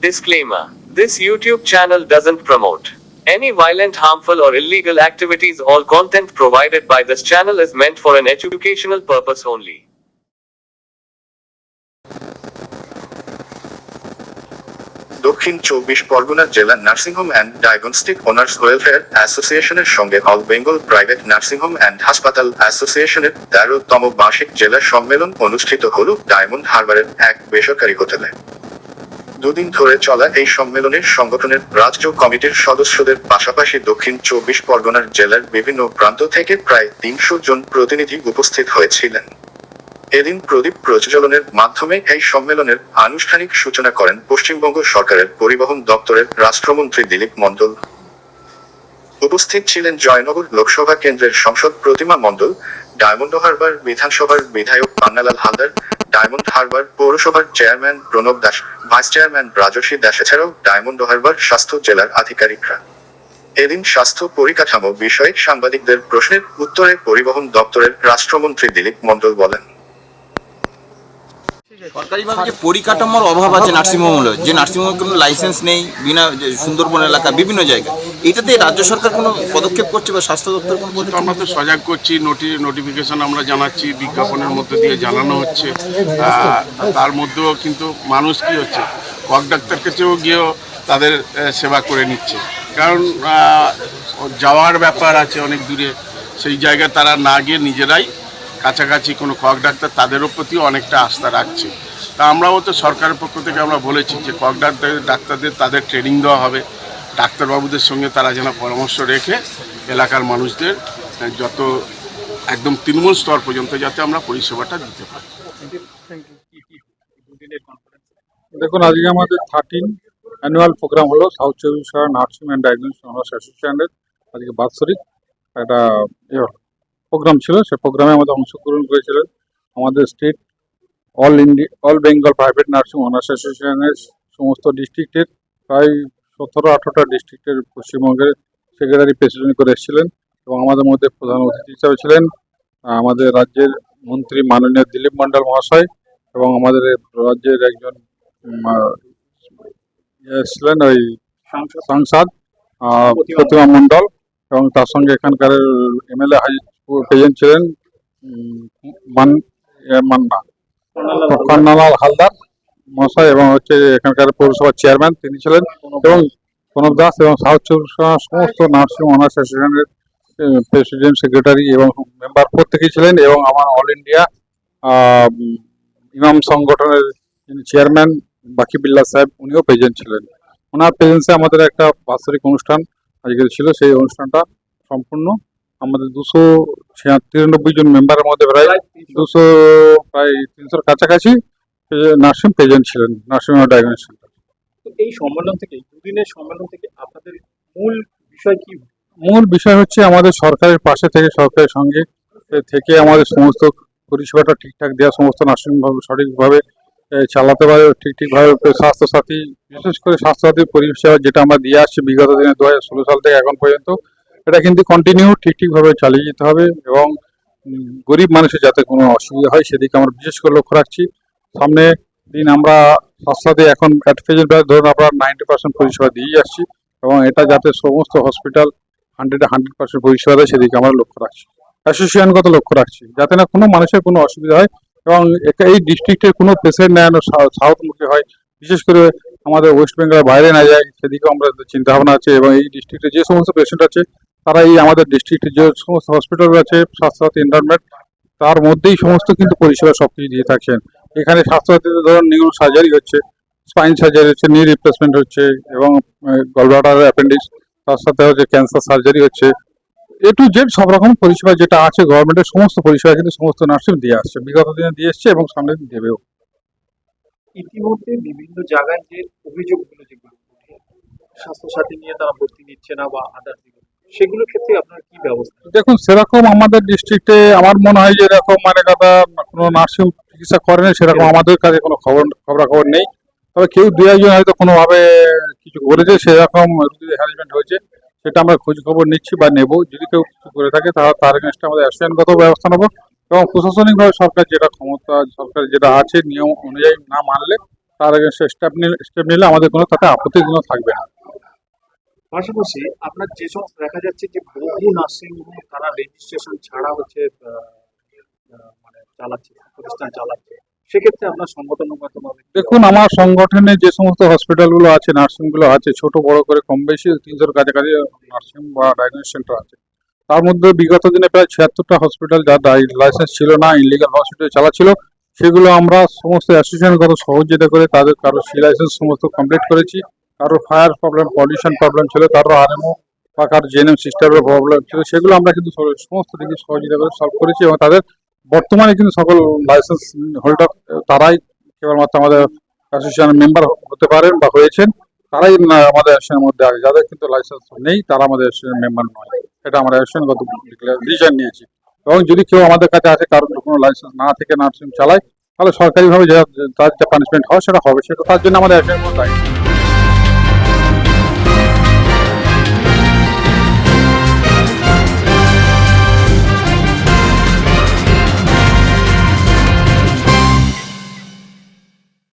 Disclaimer This YouTube channel doesn't promote any violent, harmful, or illegal activities. All content provided by this channel is meant for an educational purpose only. Dakshin Chabbish Pargana জেলা nursing home and diagnostic owners welfare অ্যাসোসিয়েশনের সঙ্গে all Bengal private nursing home and হাসপাতাল অ্যাসোসিয়েশনের তেরোতম বার্ষিক জেলা সম্মেলন অনুষ্ঠিত হল ডায়মন্ড হারবারের এক বেসরকারি হোটেলে দুদিন ধরে চলা এই সম্মেলনের সংগঠনের রাজ্য কমিটির সদস্যদের পাশাপাশি দক্ষিণ চব্বিশ পরগনার জেলার বিভিন্ন প্রান্ত থেকে প্রায় তিনশো জন প্রতিনিধি উপস্থিত হয়েছিলেন। এদিন প্রদীপ প্রজ্বলনের মাধ্যমে এই সম্মেলনের আনুষ্ঠানিক সূচনা করেন পশ্চিমবঙ্গ সরকারের পরিবহন দপ্তরের রাষ্ট্রমন্ত্রী দিলীপ মণ্ডল। উপস্থিত ছিলেন জয়নগর লোকসভা কেন্দ্রের সংসদ প্রতিমা মণ্ডল, ডায়মন্ড হারবার বিধানসভার বিধায়ক পান্নালাল হালদার ডায়মন্ড হারবার পৌরসভার chairman Pranab Das, vice chairman Rajashri Das, এছাড়াও ডায়মন্ড হারবার স্বাস্থ্য জেলার আধিকারিকরা। এদিন স্বাস্থ্য পরিকাঠামো বিষয়ে সাংবাদিকদের প্রশ্নের উত্তরে পরিবহন দপ্তরের রাষ্ট্রমন্ত্রী দিলীপ মণ্ডল বলেন। সরকারিভাবে যে পরিকাঠামোর অভাব আছে নার্সিংহোমগুলো যে নার্সিংহোমের কোনো লাইসেন্স নেই, বিনা সুন্দরবন এলাকা, বিভিন্ন জায়গায়। এটাতে রাজ্য সরকার কোনো পদক্ষেপ করছে বা স্বাস্থ্য দপ্তর কোনো পদক্ষেপ আমরা তো সজাগ করছি নোটি নোটিফিকেশন আমরা জানাচ্ছি বিজ্ঞাপনের মধ্যে দিয়ে জানানো হচ্ছে। তার মধ্যেও কিন্তু মানুষ কি হচ্ছে? কক ডাক্তার কাছেও গিয়েও তাদের সেবা করে নিচ্ছে। কারণ যাওয়ার ব্যাপার আছে অনেক দূরে। সেই জায়গায় তারা না গিয়ে নিজেরাই কাছাকাছি কোনো কক ডাক্তার তাদেরও প্রতি অনেকটা আস্থা রাখছে। তা আমরাও তো সরকারের পক্ষ থেকে আমরা বলেছি যে কক ডাক্তার ডাক্তারদের তাদের ট্রেনিং দেওয়া হবে। ডাক্তারবাবুদের সঙ্গে তারা যেন পরামর্শ রেখে এলাকার মানুষদের যত একদম তৃণমূল স্তর পর্যন্ত যাতে আমরা পরিষেবাটা দিতে পারি। দেখুন, আজকে আমাদের থার্টিন অ্যানুয়াল প্রোগ্রাম হলো সাউথ চব্বিশ নার্সিং অ্যান্ড ডায়াগনোস্টিক অনার্স আজকে বাৎসরিক একটা প্রোগ্রাম ছিল। সে প্রোগ্রামে আমাদের অংশগ্রহণ করেছিলেন আমাদের state all India all Bengal private nursing owners অ্যাসোসিয়েশনের সমস্ত ডিস্ট্রিক্টের প্রায় সতেরো আঠারোটা ডিস্ট্রিক্টের পশ্চিমবঙ্গের সেক্রেটারি প্রেসিডেন্ট করে এসেছিলেন এবং আমাদের মধ্যে প্রধান অতিথি হিসাবে ছিলেন আমাদের রাজ্যের মন্ত্রী মাননীয় দিলীপ মণ্ডল মহাশয় এবং আমাদের রাজ্যের একজন ইয়ে ছিলেন ওই সাংসদ। প্রতিমা মণ্ডল। এবং তার সঙ্গে এখানকার এমএলএ হাজি প্রেজেন্ট ছিলেন এ, মান্না কর্ণালাল হালদার। মহাশয় এবং হচ্ছে এখানকার পৌরসভার চেয়ারম্যান, তিনি ছিলেন এবং প্রণব দাস এবং সাউথ চব্বিশ সমস্ত নার্সিং অনার্স অ্যাসোসিয়েশনের প্রেসিডেন্ট, সেক্রেটারি এবং মেম্বার প্রত্যেকেই ছিলেন এবং আমার অল ইন্ডিয়া ইমাম সংগঠনের যিনি চেয়ারম্যান বাকিবিল্লা সাহেব, উনিও প্রেজেন্ট ছিলেন। ওনার প্রেজেন্সে আমাদের একটা বাৎসরিক অনুষ্ঠান আজকে ছিল, সেই অনুষ্ঠানটা সম্পূর্ণ। আমাদের দুশো তিরানব্বই জন মেম্বারের মধ্যে প্রায় দুশো, প্রায় তিনশোর কাছাকাছি নার্সিং প্রেজেন্ট ছিলেন নার্সিং ডায়াগনোস্টিক তো এই সম্মেলন থেকে দুদিনের সম্মেলন থেকে আপনাদের মূল বিষয় কি? মূল বিষয় হচ্ছে আমাদের সরকারের পাশে থেকে সরকারের সঙ্গে থেকে আমাদের সমস্ত পরিষেবাটা ঠিকঠাক দেওয়া সমস্ত নার্সিংভাবে সঠিকভাবে চালাতে পারে ঠিক ঠিকভাবে স্বাস্থ্যসাথী বিশেষ করে স্বাস্থ্যসাথী পরিষেবা যেটা আমরা দিয়ে আসছি বিগত দিনে দু হাজার ষোলো সাল থেকে এখন পর্যন্ত এটা কিন্তু কন্টিনিউ ঠিক ঠিকভাবে চালিয়ে যেতে হবে এবং গরিব মানুষের যাতে কোনো অসুবিধা হয় সেদিকে আমরা বিশেষ করে লক্ষ্য রাখছি। সামনে দিন আমরা স্বাস্থ্যসাথী এখন অ্যাট প্রেজেন্ট ধরুন আমরা নাইনটি পার্সেন্ট পরিষেবা দিয়ে আসছি এবং এটা যাতে সমস্ত হসপিটাল হান্ড্রেড হান্ড্রেড পার্সেন্ট পরিষেবা দেয় সেদিকে আমরা লক্ষ্য রাখছি। অ্যাসোসিয়েশনগত লক্ষ্য রাখছি যাতে না কোনো মানুষের কোনো অসুবিধা হয় এবং এই ডিস্ট্রিক্টের কোনো পেশেন্ট না সাউথমুখী হয়। বিশেষ করে আমাদের ওয়েস্ট বেঙ্গলের বাইরে না যায়, সেদিকেও আমরা চিন্তা ভাবনা আছে এবং এই ডিস্ট্রিক্টে যে সমস্ত পেশেন্ট আছে, তারা এই আমাদের ডিস্ট্রিক্টে যে সমস্ত হসপিটাল আছে, স্বাস্থ্যসাথী এনভারনমেন্ট তার মধ্যেই সমস্ত কিন্তু পরিষেবা সব কিছু দিয়ে থাকছেন এখানে স্বাস্থ্যসাথীতে ধরুন নিউরো সার্জারি হচ্ছে স্পাইন সার্জারি হচ্ছে নি রিপ্লেসমেন্ট হচ্ছে এবং গলব্লাডার অ্যাপেন্ডিক্স তার সাথে হচ্ছে ক্যান্সার সার্জারি হচ্ছে। এ টু জেড সব রকম পরিষেবা যেটা আছে গভর্নমেন্টের সমস্ত পরিষেবা কিন্তু সমস্ত নার্সিং দিয়ে আসছে বিগত দিনে দিয়ে এসছে এবং সামনে দিন দেবেও। ইতিমধ্যে বিভিন্ন জায়গায় যে অভিযোগগুলো যেগুলো স্বাস্থ্যসাথী নিয়ে তারা ভর্তি নিচ্ছে না বা আদার্স সেগুলোর ক্ষেত্রে আপনার কি ব্যবস্থা? দেখুন সেরকম আমাদের ডিস্ট্রিক্টে আমার মনে হয় যে এরকম মানে কথা কোনো নার্সিং চিকিৎসা করেনি সেরকম আমাদের কাছে কোনো খবর খবরাখবর নেই। তবে কেউ দু একজন হয়তো কোনোভাবে কিছু করেছে সেরকম রুগীদের হ্যারাসমেন্ট হয়েছে সেটা আমরা খোঁজ খবর নিচ্ছি বা নেব। যদি কেউ কিছু করে থাকে তাহলে তার এগেনস্টে আমাদের অ্যাকশনগত ব্যবস্থা নেব এবং প্রশাসনিকভাবে সরকার যেটা ক্ষমতা সরকার যেটা আছে নিয়ম অনুযায়ী না মানলে তার স্টেপ নিলে স্টেপ নিলে আমাদের কোনো তাতে আপত্তি কোনো থাকবে না। পাশাপাশি আপনার যেসব দেখা যাচ্ছে যে বহু নার্সিং হোম তারা রেজিস্ট্রেশন ছাড়া হচ্ছে চালাচ্ছে, প্রতিষ্ঠান চালাচ্ছে। সেক্ষেত্রে আপনার দেখুন, আমার সংগঠনে যে সমস্ত হসপিটালগুলো আছে নার্সিংগুলো আছে, ছোট বড় করে কম বেশি, তিনশোর কাছাকাছি নার্সিং বা ডায়াগনোস সেন্টার আছে। তার মধ্যে বিগত দিনে প্রায় ছিয়াত্তরটা হসপিটাল যার লাইসেন্স ছিল না ইলিগাল হসপিটাল চালাচ্ছিল। সেগুলো আমরা সমস্ত অ্যাসোসিয়েশনগত সহযোগিতা করে তাদের কারও সি লাইসেন্স সমস্ত কমপ্লিট করেছি। কারও ফায়ার প্রবলেম পলিউশন প্রবলেম ছিল, কারও আরএমও বা কারও জেএনএম সিস্টেমের প্রবলেম ছিল, সেগুলো আমরা কিন্তু সমস্ত দিকে সহযোগিতা করে সলভ করেছি এবং তাদের বর্তমানে কিন্তু সকল লাইসেন্স হোল্ডার তারাই কেবলমাত্র আমাদের অ্যাসোসিয়েশন মেম্বার হতে পারেন বা হয়েছেন, তারাই আমাদের অ্যাসোসিয়েশনের মধ্যে আছে। যাদের কিন্তু লাইসেন্স নেই, তারা আমাদের অ্যাসোসিয়েশন মেম্বার নয়। এটা আমরা অ্যাসোসিয়েশনগত ডিসিশন নিয়েছি। এবং যদি কেউ আমাদের কাছে আসে, কারোর কোনো লাইসেন্স না থেকে নার্সিং চালায়, তাহলে সরকারিভাবে যা তার যে পানিশমেন্ট হয়, সেটা হবে। সেটা তার জন্য আমাদের অ্যাসোসিয়েশন দায়ী।